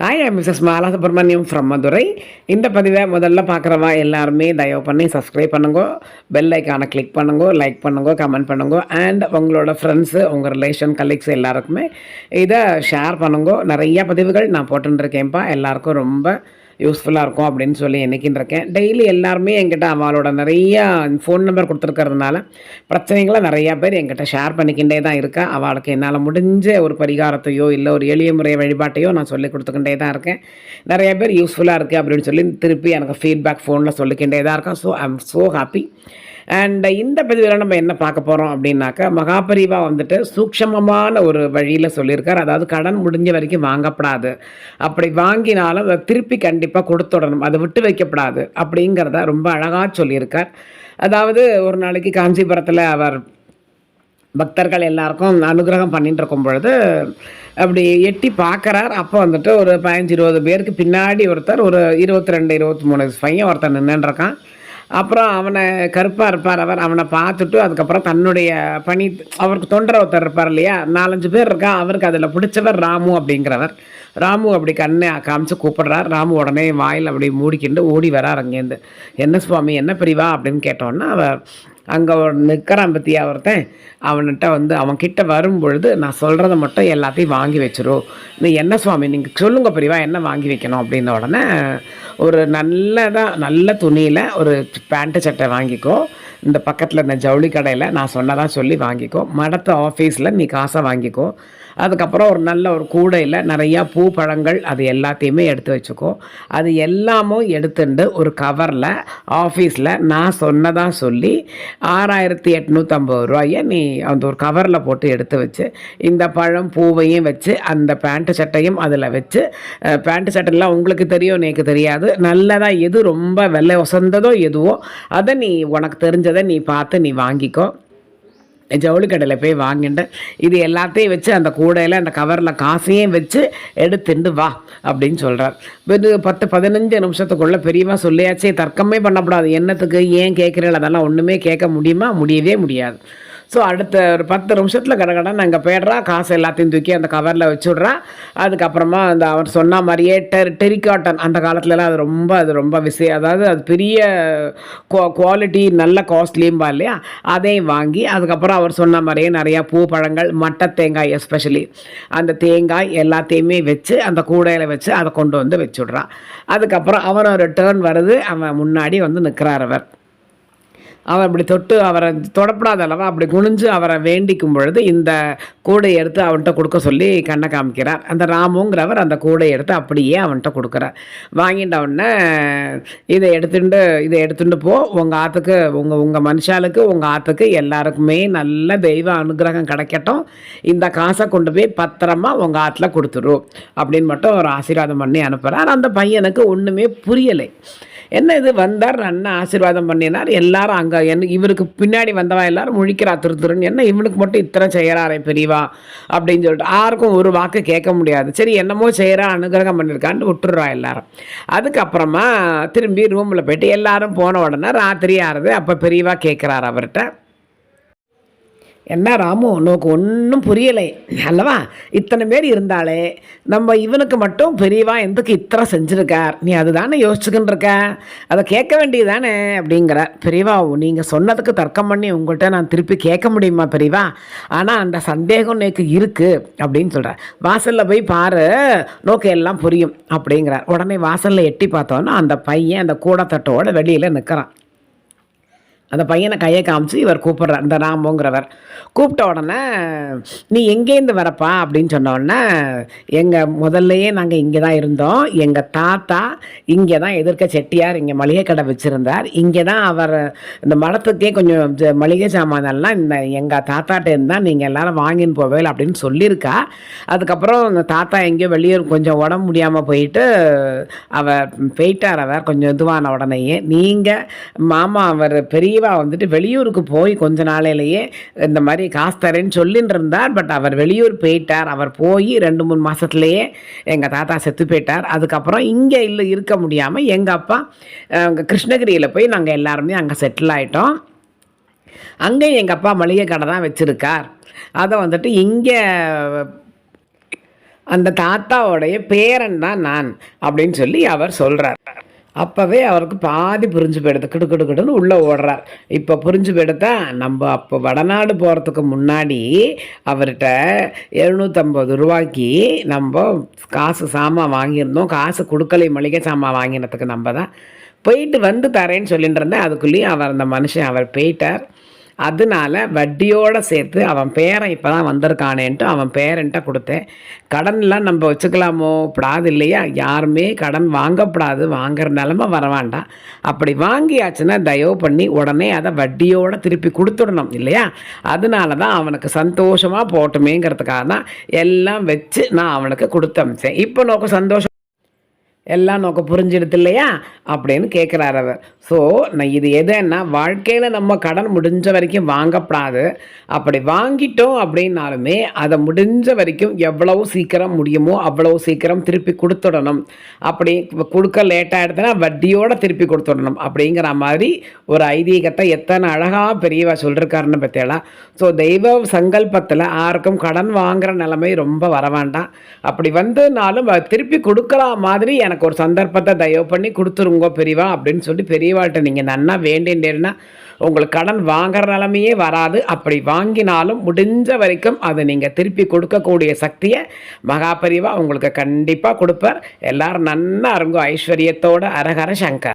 Hi Mrs Mala Subramaniam from Madurai இந்த பதிவை முதல்ல பார்க்குறவா எல்லாருமே தயவு பண்ணி சப்ஸ்கிரைப் பண்ணுங்க பெல் ஐக்கானை கிளிக் பண்ணுங்க லைக் பண்ணுங்க கமெண்ட் பண்ணுங்க அண்ட் உங்களோட ஃப்ரெண்ட்ஸு உங்கள் ரிலேஷன் கலீக்ஸ் எல்லாருக்குமே இதை ஷேர் பண்ணுங்க. நிறைய பதிவுகள் நான் போட்டுருக்கேன்ப்பா எல்லாருக்கும் ரொம்ப யூஸ்ஃபுல்லாக இருக்கும் அப்படின்னு சொல்லி என்னைக்கின்னு இருக்கேன். டெய்லி எல்லாருமே என்கிட்ட அவளோட நிறையா ஃபோன் நம்பர் கொடுத்துருக்கறதுனால பிரச்சனைகளை நிறையா பேர் என்கிட்ட ஷேர் பண்ணிக்கிட்டே தான் இருக்கா. அவளுக்கு என்னால் முடிஞ்ச ஒரு பரிகாரத்தையோ இல்லை ஒரு எளிய முறை வழிபாட்டையோ நான் சொல்லி கொடுத்துக்கிட்டே தான் இருக்கேன். நிறைய பேர் யூஸ்ஃபுல்லாக இருக்குது அப்படின்னு சொல்லி திருப்பி எனக்கு ஃபீட்பேக் ஃபோனில் சொல்லிக்கிட்டே தான் இருக்கேன் so I am so happy and இந்த பதிவில் நம்ம என்ன பார்க்க போகிறோம் அப்படின்னாக்கா மகாபரிவா வந்துட்டு சூக்ஷமமான ஒரு வழியில் சொல்லியிருக்கார். அதாவது கடன் முடிஞ்ச வரைக்கும் வாங்கப்படாது. அப்படி வாங்கினாலும் அதை திருப்பி கண்டிப்பாக கொடுத்துடணும். அதை விட்டு வைக்கப்படாது அப்படிங்கிறத ரொம்ப அழகாக சொல்லியிருக்கார். அதாவது ஒரு நாளைக்கு காஞ்சிபுரத்தில் அவர் பக்தர்கள் எல்லாருக்கும் அனுகிரகம் பண்ணிட்டு இருக்கும் பொழுது அப்படி எட்டி பார்க்குறார். அப்போ வந்துட்டு ஒரு பதினஞ்சு இருபது பேருக்கு பின்னாடி ஒருத்தர் ஒரு இருபத்தி ரெண்டு இருபத்தி மூணு பையன் ஒருத்தர் நின்றுருக்கான் அப்புறம் அவனை கருப்பாக இருப்பார் அவர். அவனை பார்த்துட்டு அதுக்கப்புறம் தன்னுடைய பணி அவருக்கு தொண்டர் ஒருத்தர் இருப்பார் இல்லையா? நாலஞ்சு பேர் இருக்கா அவருக்கு அதில் பிடிச்சவர் ராமு அப்படிங்கிறவர். ராமு அப்படி கண்ணை காமிச்சு கூப்பிடுறார். ராமு உடனே வாயில் அப்படி மூடிக்கிண்டு ஓடி வரார் அங்கேருந்து என்ன சுவாமி என்ன பிரிவா? அப்படின்னு கேட்டோன்னா அவர் அங்கே நிற்கிறான் பற்றியா ஒருத்தன். அவன்கிட்ட வந்து அவன் கிட்ட வரும் பொழுது நான் சொல்கிறத மட்டும் எல்லாத்தையும் வாங்கி வச்சிரும் நீ என்ன சுவாமி நீங்கள் சொல்லுங்க பிரிவா என்ன வாங்கி வைக்கணும்? அப்படின்ன உடனே ஒரு நல்லதாக நல்ல துணியில் ஒரு பேண்ட்டு சட்டை வாங்கிக்கோ. இந்த பக்கத்தில் இந்த ஜவுளி கடையில் நான் சொன்னதாக சொல்லி வாங்கிக்கோ. மடத்த ஆஃபீஸில் நீ காசை வாங்கிக்கோ. அதுக்கப்புறம் ஒரு நல்ல ஒரு கூடையில் நிறையா பூ பழங்கள் அது எல்லாத்தையுமே எடுத்து வச்சுக்கோ. அது எல்லாமும் எடுத்துட்டு ஒரு கவரில் ஆஃபீஸில் நான் சொன்னதாக சொல்லி ஆறாயிரத்தி எட்நூற்றம்பது ரூபாயை நீ அந்த ஒரு கவரில் போட்டு எடுத்து வச்சு இந்த பழம் பூவையும் வச்சு அந்த பேண்ட்டு சட்டையும் அதில் வச்சு பேண்ட்டு சட்டைலாம் உங்களுக்கு தெரியும் எனக்கு தெரியாது. நல்லதாக எது ரொம்ப விலை உசந்ததோ எதுவோ அதை நீ உனக்கு தெரிஞ்சதை நீ பார்த்து நீ வாங்கிக்கோ. ஜவுளி கடையில் போய் வாங்கிட்டு இது எல்லாத்தையும் வச்சு அந்த கூடையில் அந்த கவரில் காசையும் வச்சு எடுத்துட்டு வா அப்படின்னு சொல்கிறார் இது பத்து பதினஞ்சு நிமிஷத்துக்குள்ளே பெரியவா சொல்லியாச்சே தர்க்கமே பண்ணக்கூடாது. என்னத்துக்கு ஏன் கேட்குறீங்களா அதெல்லாம் ஒன்றுமே கேட்க முடியுமா? முடியவே முடியாது. ஸோ அடுத்த ஒரு பத்து நிமிஷத்தில் கடகடன் அங்கே போயிடுறா காசு எல்லாத்தையும் தூக்கி அந்த கவரில் வச்சுட்றா. அதுக்கப்புறமா அந்த அவர் சொன்ன மாதிரியே டெர் டெரிகாட்டன் அந்த காலத்துலலாம் அது ரொம்ப அது ரொம்ப விஷயம் அதாவது அது பெரிய குவா குவாலிட்டி நல்ல காஸ்ட்லியும்பா இல்லையா? அதையும் வாங்கி அதுக்கப்புறம் அவர் சொன்ன மாதிரியே நிறையா பூ பழங்கள் மட்டை தேங்காய் எஸ்பெஷலி அந்த தேங்காய் எல்லாத்தையுமே வச்சு அந்த கூடையில் வச்சு அதை கொண்டு வந்து வச்சுட்றான் அதுக்கப்புறம் அவன் ஒரு டேர்ன் வருது. அவன் முன்னாடி வந்து நிற்கிறார் அவர். அவர் அப்படி தொட்டு அவரை தொடப்படாத அளவு அப்படி குனிஞ்சு அவரை வேண்டிக்கும் பொழுது இந்த கூடையை எடுத்து அவன்கிட்ட கொடுக்க சொல்லி கண்ணை காமிக்கிறார். அந்த ராமுங்கிறவர் அந்த கூடை எடுத்து அப்படியே அவன்கிட்ட கொடுக்குறார். வாங்கிட்ட உடனே இதை எடுத்துட்டு இதை எடுத்துட்டு போ. உங்கள் ஆற்றுக்கு உங்கள் உங்கள் மனுஷாளுக்கு உங்கள் ஆற்றுக்கு எல்லாருக்குமே நல்ல தெய்வ அனுகிரகம் கிடைக்கட்டும். இந்த காசை கொண்டு போய் பத்திரமா உங்கள் ஆற்றுல கொடுத்துரும் அப்படின்னு மட்டும் ஒரு ஆசீர்வாதம் பண்ணி அனுப்புகிறார் அந்த பையனுக்கு ஒன்றுமே புரியலை. என்ன இது? வந்தார் அண்ணன் ஆசீர்வாதம் பண்ணினார். எல்லாரும் அங்கே என்ன இவருக்கு பின்னாடி வந்தவா எல்லாரும்? முழிக்கிறா திரு திருன்னு. என்ன இவனுக்கு மட்டும் இத்தனை செய்கிறாரே பெரியவா? அப்படின்னு சொல்லிட்டு யாருக்கும் ஒரு வாக்கு கேட்க முடியாது. சரி என்னமோ செய்கிறா அனுகிரகம் பண்ணியிருக்கான்னு விட்டுடுறா எல்லாரும். அதுக்கப்புறமா திரும்பி ரூமில் போயிட்டு எல்லாரும் போன உடனே ராத்திரி ஆறுது. அப்போ பெரியவா கேட்குறாரு அவர்கிட்ட என்ன ராமு உனக்கு ஒன்றும் புரியலை. அல்லவா? இத்தனை பேர் இருந்தாலே நம்ம இவனுக்கு மட்டும் பெரியவா எந்தக்கு இத்தனை செஞ்சுருக்கார்? நீ அதுதானே யோசிச்சுக்கின்னு இருக்க அதை கேட்க வேண்டியது தானே அப்படிங்கிற பெரியவா நீங்கள் சொன்னதுக்கு தர்க்கம் பண்ணி உங்கள்கிட்ட நான் திருப்பி கேட்க முடியுமா பெரியவா? ஆனால் அந்த சந்தேகம் நேக்கு இருக்குது அப்படின்னு சொல்கிறேன் வாசலில் போய் பாரு நோக்கு எல்லாம் புரியும் அப்படிங்கிறார். உடனே வாசலில் எட்டி பார்த்தோன்னா அந்த பையன் அந்த கூடத்தட்டோட வெளியில் நிற்கிறான் அந்த பையனை கையை காமிச்சு இவர் கூப்பிட்றார் இந்த ராமுங்கிறவர். கூப்பிட்ட உடனே நீ எங்கேருந்து வரப்பா? அப்படின்னு சொன்ன உடனே எங்கள் முதல்லையே நாங்கள் இங்கே தான் இருந்தோம். எங்கள் தாத்தா இங்கே தான் எதிர்க்க செட்டியார் இங்கே மளிகை கடை வச்சுருந்தார். இங்கே தான் அவர் இந்த மடத்துக்கே கொஞ்சம் மளிகை சாமானெல்லாம் இந்த எங்கள் தாத்தாட்டேருந்து இருந்தால் நீங்கள் எல்லோரும் வாங்கின்னு போவேல் அப்படின்னு சொல்லியிருக்கா. அதுக்கப்புறம் இந்த தாத்தா எங்கேயோ வெளியே கொஞ்சம் உடம்பு முடியாமல் போயிட்டு அவர் போயிட்டார் அவர் கொஞ்சம் இதுவான உடனேயே. நீங்கள் மாமா அவர் பெரிய பெரியவா வந்துட்டு வெளியூருக்கு போய் கொஞ்ச நாளையிலேயே இந்த மாதிரி காசு தரேன்னு சொல்லின்னு இருந்தார் பட் அவர் வெளியூர் போயிட்டார். அவர் போய் ரெண்டு மூணு மாதத்துலேயே எங்கள் தாத்தா செத்து போயிட்டார். அதுக்கப்புறம் இங்கே இல்லை இருக்க முடியாமல் எங்கள் அப்பா அங்கே கிருஷ்ணகிரியில் போய் நாங்கள் எல்லாருமே அங்கே செட்டில் ஆயிட்டோம். அங்கே எங்கள் அப்பா மளிகை கடை தான் வச்சுருக்கார். அதை வந்துட்டு இங்கே அந்த தாத்தாவோடைய பேரன் தான் நான் அப்படின்னு சொல்லி அவர் சொல்கிறார் அப்போவே அவருக்கு பாதி புரிஞ்சு போயிடுது. கிடு கிடு கிடுன்னு உள்ளே ஓடுறார். இப்போ புரிஞ்சு போயிடுதா? நம்ம அப்போ வடநாடு போகிறதுக்கு முன்னாடி அவர்கிட்ட எழுநூற்றம்பது ரூபாய்க்கு நம்ம காசு சாமான் வாங்கியிருந்தோம். காசு கொடுக்கலை மளிகை சாமான் வாங்கினதுக்கு நம்ம தான் போயிட்டு வந்து தரேன்னு சொல்லிட்டு இருந்தேன். அதுக்குள்ளேயும் அவர் அந்த மனுஷன் அவர் போயிட்டார். அதனால வட்டியோடு சேர்த்து அவன் பேரன் இப்போ தான் வந்திருக்கானேன்ட்டு அவன் பேரன்ட்ட கொடுத்தேன். கடன்லாம் நம்ம வச்சுக்கலாமோ? படாது இல்லையா? யாருமே கடன் வாங்கப்படாது. வாங்குற நிலமை வர வேண்டாம். அப்படி வாங்கியாச்சுன்னா தயவு பண்ணி உடனே அதை வட்டியோடு திருப்பி கொடுத்துடணும் இல்லையா? அதனால தான் அவனுக்கு சந்தோஷமாக போட்டுமேங்கிறதுக்காக தான் எல்லாம் வச்சு நான் அவனுக்கு கொடுத்து அமிச்சேன் இப்போ நோக்க சந்தோஷம் எல்லாம் நோக்க புரிஞ்சிடுது இல்லையா? அப்படின்னு கேட்குறாரு அவர். ஸோ நான் இது எதுன்னா வாழ்க்கையில் நம்ம கடன் முடிஞ்ச வரைக்கும் வாங்கப்படாது. அப்படி வாங்கிட்டோம் அப்படின்னாலுமே அதை முடிஞ்ச வரைக்கும் எவ்வளவு சீக்கிரம் முடியுமோ அவ்வளவு சீக்கிரம் திருப்பி கொடுத்துடணும். அப்படி கொடுக்க லேட்டாக எடுத்தனா வட்டியோடு திருப்பி கொடுத்துடணும். அப்படிங்கிற மாதிரி ஒரு ஐதீகத்தை எத்தனை அழகாக பெரியவா சொல்லியிருக்காருன்னு பற்றியலாம் ஸோ தெய்வ சங்கல்பத்தில் யாருக்கும் கடன் வாங்குகிற நிலைமை ரொம்ப வர வேண்டாம். அப்படி வந்ததுனாலும் திருப்பி கொடுக்குற மாதிரி எனக்கு ஒரு சந்தர்ப்பத்தை தயவு பண்ணி கொடுத்துருங்க பெரியவா அப்படின்னு சொல்லி பெரியவாட்ட நீங்கள் நன்னா வேண்டின்றேன்னா உங்களுக்கு கடன் வாங்குற நிலமையே வராது. அப்படி வாங்கினாலும் முடிஞ்ச வரைக்கும் அதை நீங்கள் திருப்பி கொடுக்கக்கூடிய சக்தியை மகா பெரியவா உங்களுக்கு கண்டிப்பாக கொடுப்பார். எல்லாரும் நன்னா இருங்கோ ஐஸ்வர்யத்தோட அரகர சங்கர்.